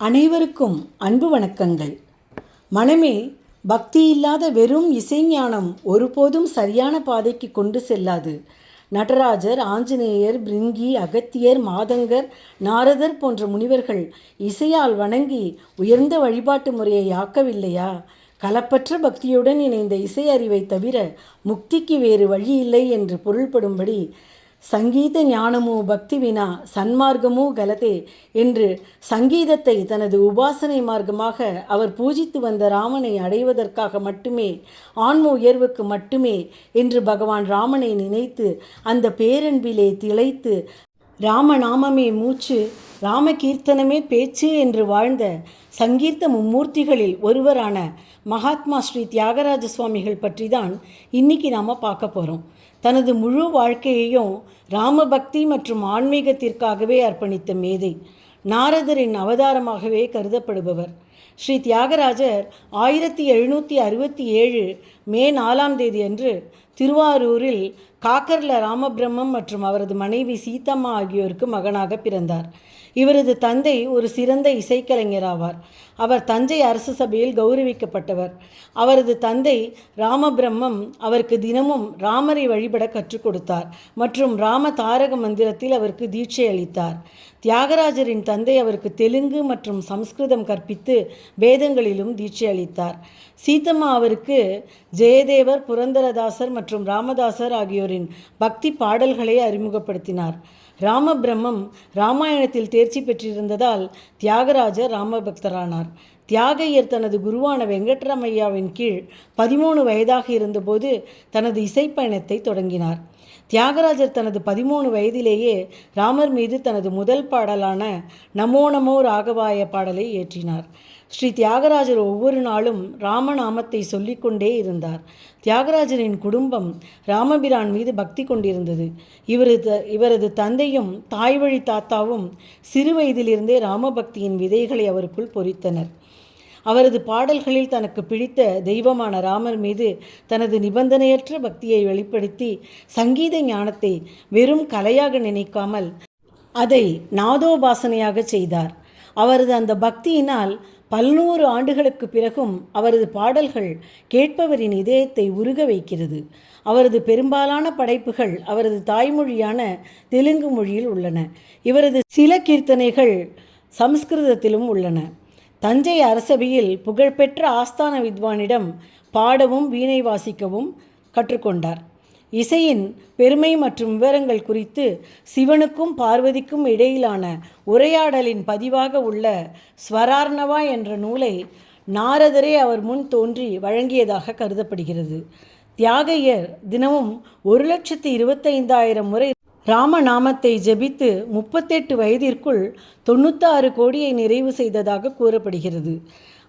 அனைவருக்கும் அன்பு வணக்கங்கள். மனமே பக்தி இல்லாத வெறும் இசைஞானம் ஒருபோதும் சரியான பாதைக்கு கொண்டு செல்லாது. நடராஜர் ஆஞ்சநேயர் பிரிங்கி அகத்தியர் மாதங்கர் நாரதர் போன்ற முனிவர்கள் இசையால் வணங்கி உயர்ந்த வழிபாட்டு முறையை ஆக்கவில்லையா? கலப்பற்ற பக்தியுடன் இணைந்த இசை அறிவை தவிர முக்திக்கு வேறு வழி இல்லை என்று பொருள்படும்படி சங்கீத ஞானமோ பக்தி வினா சன்மார்க்கமோ கலதே என்று சங்கீதத்தை தனது உபாசனை மார்க்கமாக அவர் பூஜித்து வந்த ராமனை அடைவதற்காக மட்டுமே ஆன்ம உயர்வுக்கு மட்டுமே என்று பகவான் ராமனை நினைத்து அந்த பேரன்பிலே திளைத்து ராமநாமமே மூச்சு ராமகீர்த்தனமே பேச்சு என்று வாழ்ந்த சங்கீர்த்த மும்மூர்த்திகளில் ஒருவரான மகாத்மா ஸ்ரீ தியாகராஜ சுவாமிகள் பற்றி தான் இன்னைக்கு நாம் பார்க்க போகிறோம் தனது முழு வாழ்க்கையையும் ராமபக்தி மற்றும் ஆன்மீகத்திற்காகவே அர்ப்பணித்த மேதை நாரதரின் அவதாரமாகவே கருதப்படுபவர். ஸ்ரீ தியாகராஜர் ஆயிரத்தி எழுநூற்றி அறுபத்தி ஏழு மே நாலாம் தேதி அன்று திருவாரூரில் காக்கர்ல ராமபிரம்மம் மற்றும் அவரது மனைவி சீத்தம்மா ஆகியோருக்கு மகனாக பிறந்தார். இவரது தந்தை ஒரு சிறந்த இசைக்கலைஞர் ஆவார் அவர் தஞ்சை அரசு சபையில் கௌரவிக்கப்பட்டவர். அவரது தந்தை ராமபிரம்மம் அவருக்கு தினமும் ராமரை வழிபட கற்றுக் கொடுத்தார் மற்றும் ராம தாரக மந்திரத்தில் அவருக்கு தீட்சை அளித்தார். தியாகராஜரின் தந்தை அவருக்கு தெலுங்கு மற்றும் சம்ஸ்கிருதம் கற்பித்து வேதங்களிலும் தீட்சை அளித்தார். சீத்தம்மா அவருக்கு ஜெயதேவர் புரந்தரதாசர் மற்றும் ராமதாசர் ஆகியோரின் பக்தி பாடல்களை அறிமுகப்படுத்தினார். ராமபிரம்மம் ராமாயணத்தில் தேர்ச்சி பெற்றிருந்ததால் தியாகராஜர் ராமபக்தரானார். தியாகையர் தனது குருவான வெங்கட்ரமையாவின் கீழ் பதிமூணு வயதாக இருந்தபோது தனது இசைப்பயணத்தை தொடங்கினார். தியாகராஜர் தனது பதிமூணு வயதிலேயே ராமர் மீது தனது முதல் பாடலான நமோ நமோ ராகவாய பாடலை இயற்றினார். ஸ்ரீ தியாகராஜர் ஒவ்வொரு நாளும் ராமநாமத்தை சொல்லிக்கொண்டே இருந்தார். தியாகராஜரின் குடும்பம் ராமபிரான் மீது பக்தி கொண்டிருந்தது. இவரது இவரது தந்தையும் தாய் வழி தாத்தாவும் சிறு வயதிலிருந்தே ராமபக்தியின் விதைகளை அவருக்குள் பொறித்தனர். அவரது பாடல்களில் தனக்கு பிடித்த தெய்வமான ராமர் மீது தனது நிபந்தனையற்ற பக்தியை வெளிப்படுத்தி சங்கீத ஞானத்தை வெறும் கலையாக நினைக்காமல் அதை நாதோபாசனையாக செய்தார். அவரது அந்த பக்தியினால் பல்நூறு ஆண்டுகளுக்கு பிறகும் அவரது பாடல்கள் கேட்பவரின் இதயத்தை உருக வைக்கிறது. அவரது பெரும்பாலான படைப்புகள் அவரது தாய்மொழியான தெலுங்கு மொழியில் உள்ளன. இவரது சில கீர்த்தனைகள் சம்ஸ்கிருதத்திலும் உள்ளன. தஞ்சை அரசவையில் புகழ்பெற்ற ஆஸ்தான வித்வானிடம் பாடவும் வீணை வாசிக்கவும் கற்றுக்கொண்டார். இசையின் பெருமை மற்றும் விவரங்கள் குறித்து சிவனுக்கும் பார்வதிக்கும் இடையிலான உரையாடலின் பதிவாக உள்ள ஸ்வரார்ணவா என்ற நூலை நாரதரே அவர் முன் தோன்றி வழங்கியதாக கருதப்படுகிறது. தியாகையர் தினமும் ஒரு லட்சத்து இருபத்தைந்தாயிரம் முறை ராமநாமத்தை ஜெபித்து முப்பத்தெட்டு வயதிற்குள் தொண்ணூத்தாறு கோடியை நிறைவு செய்ததாக கூறப்படுகிறது.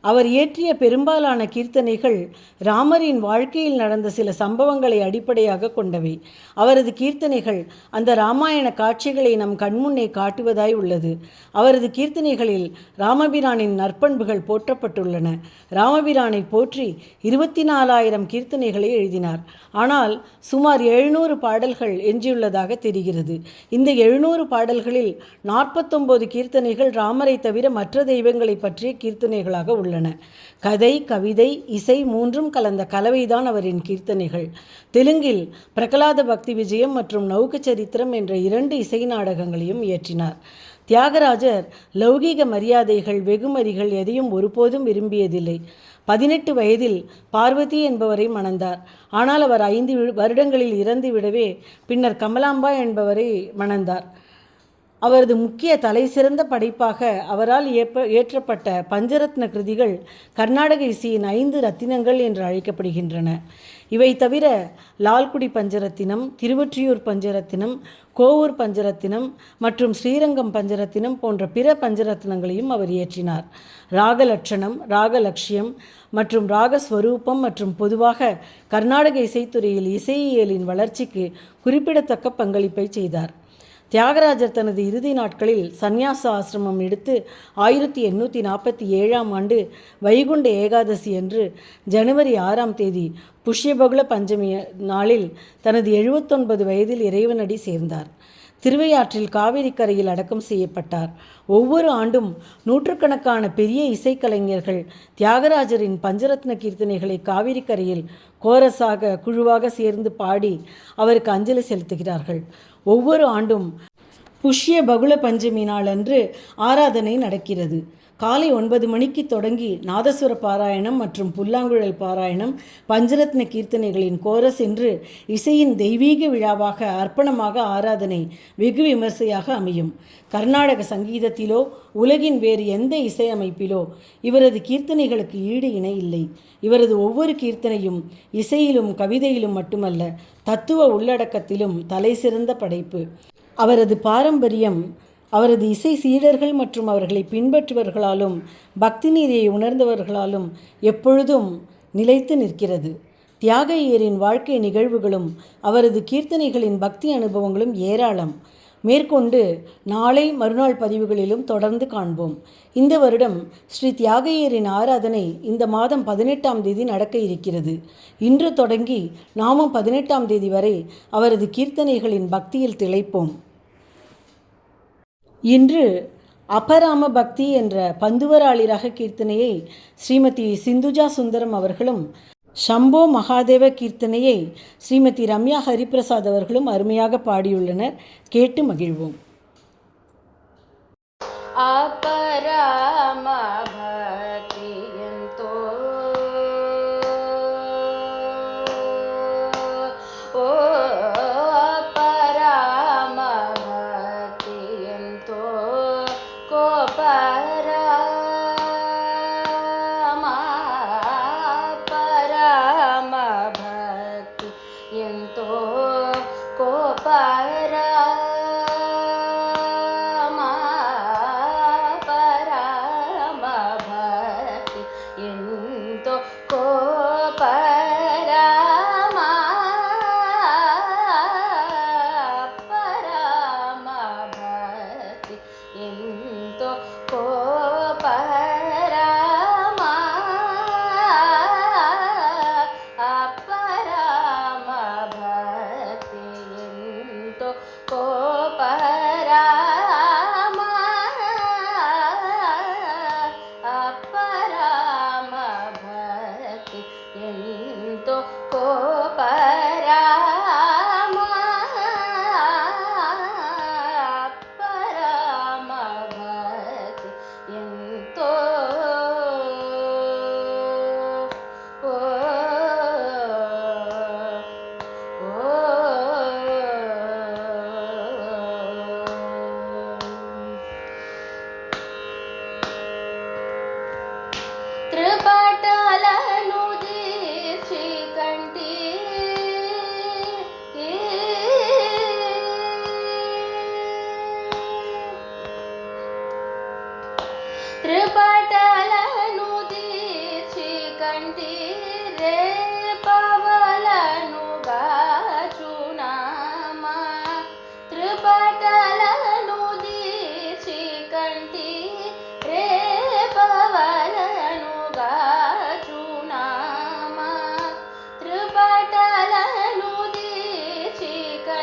அவர் இயற்றிய பெரும்பாலான கீர்த்தனைகள் ராமரின் வாழ்க்கையில் நடந்த சில சம்பவங்களை அடிப்படையாக கொண்டவை. அவரது கீர்த்தனைகள் அந்த ராமாயண காட்சிகளை நம் கண்முன்னே காட்டுவதாய் உள்ளது. அவரது கீர்த்தனைகளில் ராமபிரானின் நற்பண்புகள் போற்றப்பட்டுள்ளன. ராமபிரானை போற்றி இருபத்தி நாலாயிரம் கீர்த்தனைகளை எழுதினார். ஆனால் சுமார் எழுநூறு பாடல்கள் எஞ்சியுள்ளதாக தெரிகிறது. இந்த எழுநூறு பாடல்களில் நாற்பத்தொன்பது கீர்த்தனைகள் ராமரை தவிர மற்ற தெய்வங்களை பற்றிய கீர்த்தனைகளாக உள்ளன. உள்ளன. கதை கவிதை இசை மூன்றும் கலந்த கலவைதான் அவரின் கீர்த்தனைகள். தெலுங்கில் பிரகலாத பக்தி விஜயம் மற்றும் நௌக சரித்திரம் என்ற இரண்டு இசை நாடகங்களையும் இயற்றினார். தியாகராஜர் லௌகீக மரியாதைகள் வெகுமதிகள் எதையும் ஒருபோதும் விரும்பியதில்லை. பதினெட்டு வயதில் பார்வதி என்பவரை மணந்தார். ஆனால் அவர் ஐந்து வருடங்களில் இறந்து விடவே பின்னர் கமலாம்பா என்பவரை மணந்தார். அவரது முக்கிய தலை சிறந்த படைப்பாக அவரால் ஏப்ப ஏற்றப்பட்ட பஞ்சரத்ன கிருதிகள் கர்நாடக இசையின் ஐந்து ரத்தினங்கள் என்று அழைக்கப்படுகின்றன. இவை தவிர லால்குடி பஞ்சரத்தினம் திருவொற்றியூர் பஞ்சரத்தினம் கோவூர் பஞ்சரத்தினம் மற்றும் ஸ்ரீரங்கம் பஞ்சரத்தினம் போன்ற பிற பஞ்சரத்னங்களையும் அவர் இயற்றினார். ராகலட்சணம் ராகலட்சியம் மற்றும் ராகஸ்வரூபம் மற்றும் பொதுவாக கர்நாடக இசைத்துறையில் இசையியலின் வளர்ச்சிக்கு குறிப்பிடத்தக்க பங்களிப்பை செய்தார். தியாகராஜர் தனது இறுதி நாட்களில் சந்நியாச ஆசிரமம் எடுத்து ஆயிரத்தி எண்ணூற்றி நாற்பத்தி ஏழாம் ஆண்டு வைகுண்ட ஏகாதசி அன்று ஜனவரி ஆறாம் தேதி புஷ்யபகுல பஞ்சமி நாளில் தனது எழுபத்தொன்பது வயதில் இறைவனடி சேர்ந்தார். திருவையாற்றில் காவிரி கரையில் அடக்கம் செய்யப்பட்டார். ஒவ்வொரு ஆண்டும் நூற்றுக்கணக்கான பெரிய இசைக்கலைஞர்கள் தியாகராஜரின் பஞ்சரத்ன கீர்த்தனைகளை காவிரி கரையில் கோரஸாக குழுவாக சேர்ந்து பாடி அவருக்கு அஞ்சலி செலுத்துகிறார்கள். ஒவ்வொரு ஆண்டும் புஷ்ய பகுல பஞ்சமி நாளன்று ஆராதனை நடக்கிறது. காலை ஒன்பது மணிக்கு தொடங்கி நாதஸ்வர பாராயணம் மற்றும் புல்லாங்குழல் பாராயணம் பஞ்சரத்ன கீர்த்தனைகளின் கோரஸ் என்று இசையின் தெய்வீக விழாவாக அர்ப்பணமாக ஆராதனை வெகு விமர்சையாக அமையும். கர்நாடக சங்கீதத்திலோ உலகின் வேறு எந்த இசையமைப்பிலோ இவரது கீர்த்தனைகளுக்கு ஈடு இணை இல்லை. இவரது ஒவ்வொரு கீர்த்தனையும் இசையிலும் கவிதையிலும் மட்டுமல்ல தத்துவ உள்ளடக்கத்திலும் தலைசிறந்த படைப்பு. அவரது பாரம்பரியம் அவரது இசை சீடர்கள் மற்றும் அவர்களை பின்பற்றுபவர்களாலும் பக்தி நீதியை உணர்ந்தவர்களாலும் எப்பொழுதும் நிலைத்து நிற்கிறது. தியாகையரின் வாழ்க்கை நிகழ்வுகளும் அவரது கீர்த்தனைகளின் பக்தி அனுபவங்களும் ஏராளம். மேற்கொண்டு நாளை மறுநாள் பதிவுகளிலும் தொடர்ந்து காண்போம். இந்த வருடம் ஸ்ரீ தியாகையரின் ஆராதனை இந்த மாதம் பதினெட்டாம் தேதி நடக்க இருக்கிறது. இன்று தொடங்கி நாமும் பதினெட்டாம் தேதி வரை அவரது கீர்த்தனைகளின் பக்தியில் திளைப்போம். இன்று அபராம பக்தி என்ற பந்துவராளி ரக கீர்த்தனையை ஸ்ரீமதி சிந்துஜா சுந்தரம் அவர்களும் சம்போ மகாதேவ கீர்த்தனையை ஸ்ரீமதி ரம்யா ஹரிபிரசாத் அவர்களும் அருமையாக பாடியுள்ளனர். கேட்டு மகிழ்வோம். அபராமா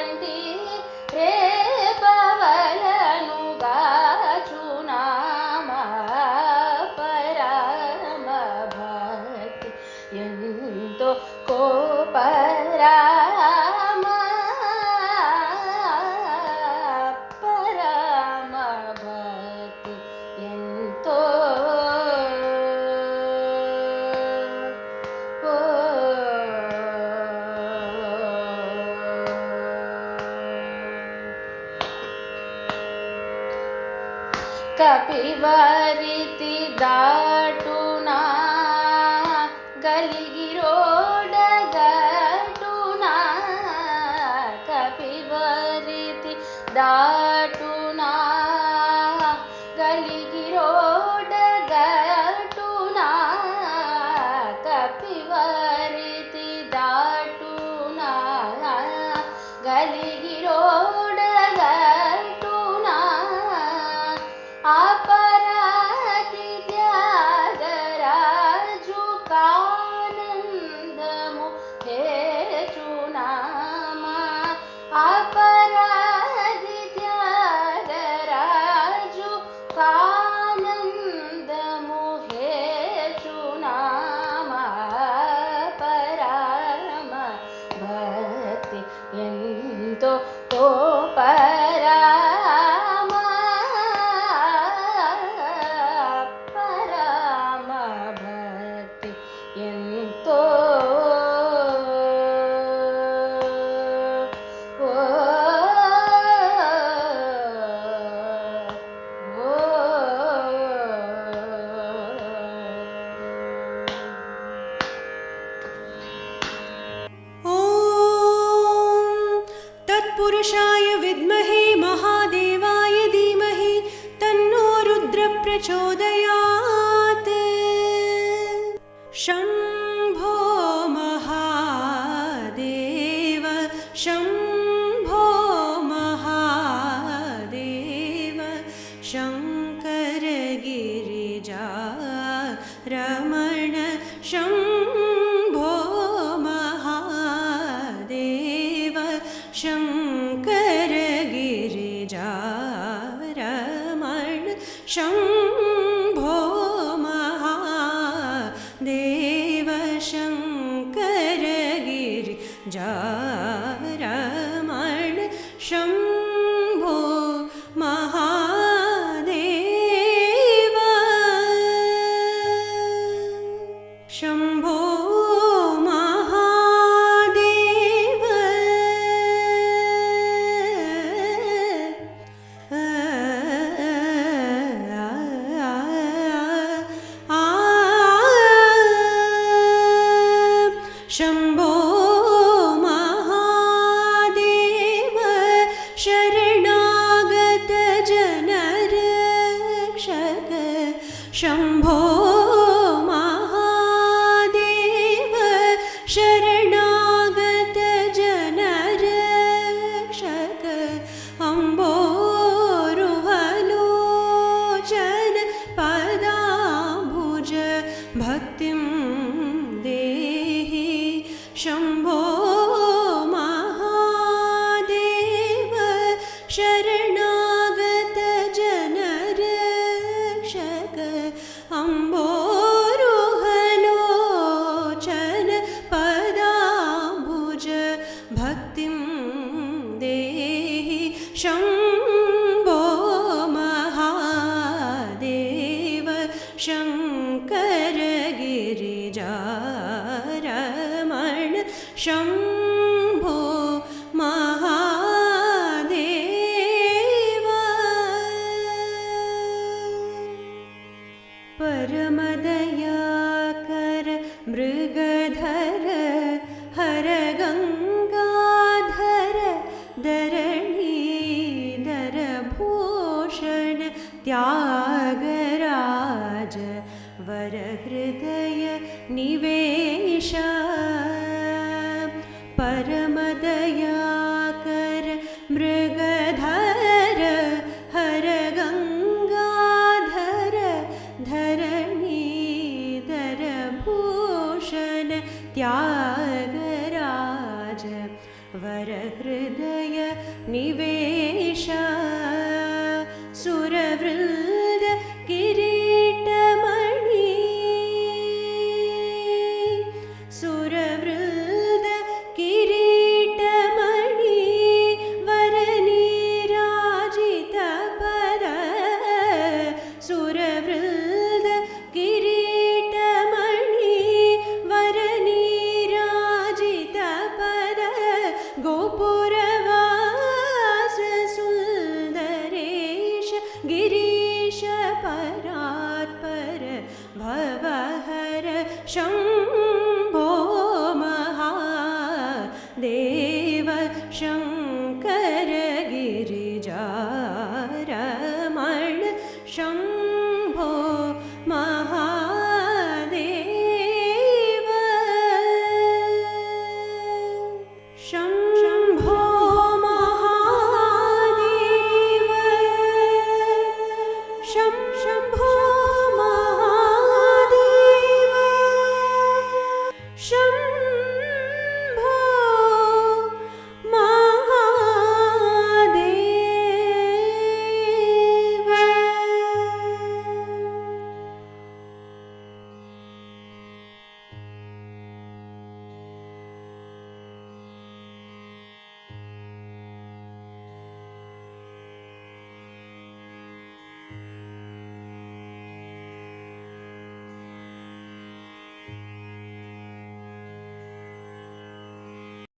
शान्ति कपिवरिति दाटु शाय विद्महे महादेवाय धीमहि तन्नो रुद्रप्रचोदयात्। शम्भो महादेव शम्भो महादेव शङ्करगिरिजा रमण शम् शम्भो shaker, humble. परमदया